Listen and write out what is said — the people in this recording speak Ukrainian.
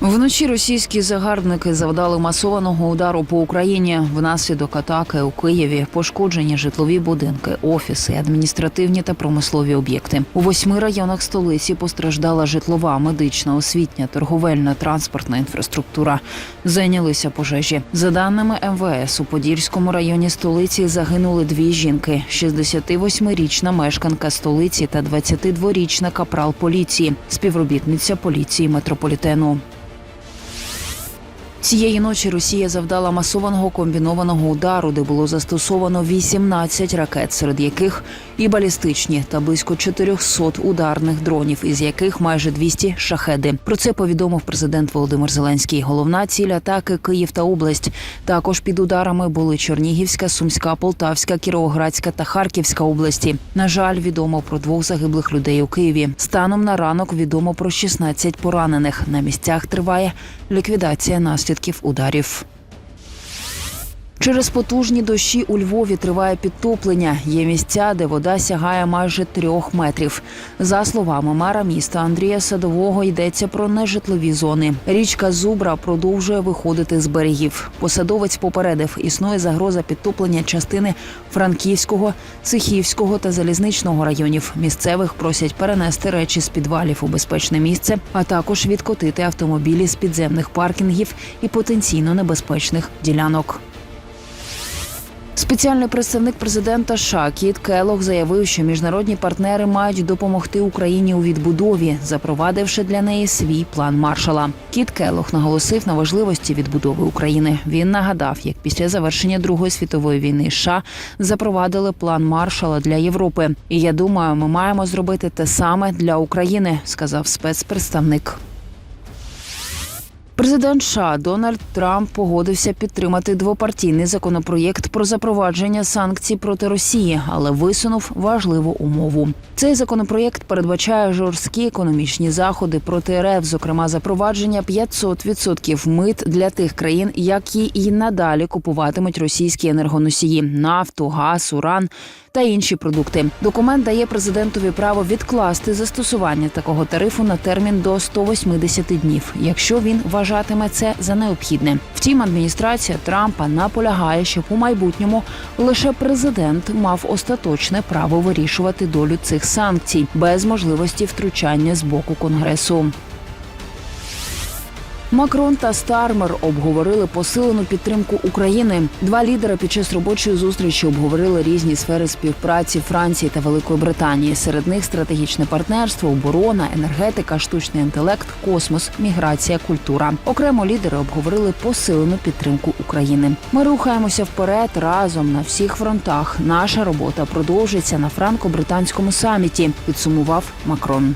Вночі російські загарбники завдали масованого удару по Україні. Внаслідок атаки у Києві пошкоджені житлові будинки, офіси, адміністративні та промислові об'єкти. У восьми районах столиці постраждала житлова, медична, освітня, торговельна, транспортна інфраструктура. Зайнялися пожежі. За даними МВС, у Подільському районі столиці загинули дві жінки: 68-річна мешканка столиці та 22-річна капрал поліції, співробітниця поліції метрополітену. Цієї ночі Росія завдала масованого комбінованого удару, де було застосовано 18 ракет, серед яких і балістичні та близько 400 ударних дронів, із яких майже 200 – шахеди. Про це повідомив президент Володимир Зеленський. Головна ціль атаки Київ та область. Також під ударами були Чернігівська, Сумська, Полтавська, Кіровоградська та Харківська області. На жаль, відомо про двох загиблих людей у Києві. Станом на ранок відомо про 16 поранених. На місцях триває ліквідація наслідків ударів. Через потужні дощі у Львові триває підтоплення. Є місця, де вода сягає майже трьох метрів. За словами мера міста Андрія Садового, йдеться про нежитлові зони. Річка Зубра продовжує виходити з берегів. Посадовець попередив, існує загроза підтоплення частини Франківського, Цихівського та залізничного районів. Місцевих просять перенести речі з підвалів у безпечне місце, а також відкотити автомобілі з підземних паркінгів і потенційно небезпечних ділянок. Спеціальний представник президента США Кіт Келох заявив, що міжнародні партнери мають допомогти Україні у відбудові, запровадивши для неї свій план маршала. Кіт Келох наголосив на важливості відбудови України. Він нагадав, як після завершення Другої світової війни США запровадили план маршала для Європи. І я думаю, ми маємо зробити те саме для України, сказав спецпредставник. Президент США Дональд Трамп погодився підтримати двопартійний законопроєкт про запровадження санкцій проти Росії, але висунув важливу умову. Цей законопроєкт передбачає жорсткі економічні заходи проти РФ, зокрема запровадження 500% мит для тих країн, які і надалі купуватимуть російські енергоносії нафту, газ, уран та інші продукти. Документ дає президентові право відкласти застосування такого тарифу на термін до 180 днів, якщо він вважатиме це за необхідне. Втім, адміністрація Трампа наполягає, щоб у майбутньому лише президент мав остаточне право вирішувати долю цих санкцій без можливості втручання з боку конгресу. Макрон та Стармер обговорили посилену підтримку України. Два лідери під час робочої зустрічі обговорили різні сфери співпраці Франції та Великої Британії. Серед них стратегічне партнерство, оборона, енергетика, штучний інтелект, космос, міграція, культура. Окремо лідери обговорили посилену підтримку України. Ми рухаємося вперед разом на всіх фронтах. Наша робота продовжиться на франко-британському саміті. Підсумував Макрон.